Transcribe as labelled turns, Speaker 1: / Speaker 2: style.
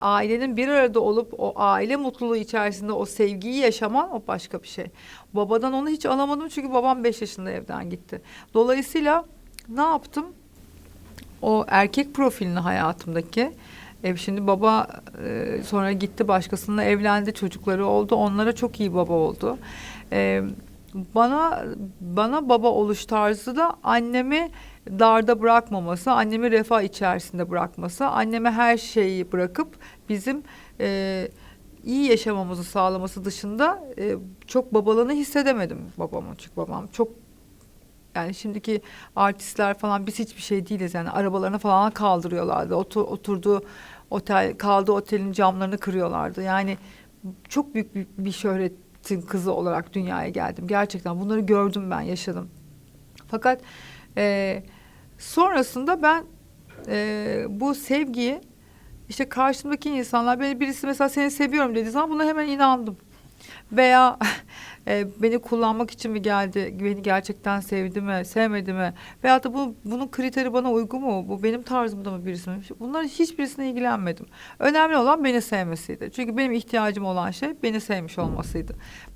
Speaker 1: ailenin bir arada olup o aile mutluluğu içerisinde o sevgiyi yaşaman o başka bir şey. Babadan onu hiç alamadım çünkü babam 5 yaşında evden gitti. Dolayısıyla ne yaptım? O erkek profilini hayatımdaki e, şimdi baba e, sonra gitti başkasıyla evlendi çocukları oldu onlara çok iyi baba oldu. E, bana bana baba oluş tarzı da annemi darda bırakmaması, annemi refah içerisinde bırakması, anneme her şeyi bırakıp bizim e, iyi yaşamamızı sağlaması dışında e, çok babalığını hissedemedim babamın. Çünkü babam çok yani şimdiki artistler falan biz hiçbir şey değiliz yani arabalarını falan kaldırıyorlardı. Otur, oturduğu otel kaldığı otelin camlarını kırıyorlardı. Yani çok büyük bir, bir şöhretin kızı olarak dünyaya geldim. Gerçekten bunları gördüm ben yaşadım. Fakat e, sonrasında ben e, bu sevgiyi işte karşımdaki insanlar beni birisi mesela seni seviyorum dediği zaman buna hemen inandım. Veya e, beni kullanmak için mi geldi, beni gerçekten sevdi mi, sevmedi mi? Veyahut da bu, bunun kriteri bana uygun mu, bu benim tarzımda mı birisi mi? Bunların hiçbirisine ilgilenmedim. Önemli olan beni sevmesiydi. Çünkü benim ihtiyacım olan şey beni sevmiş olmasıydı.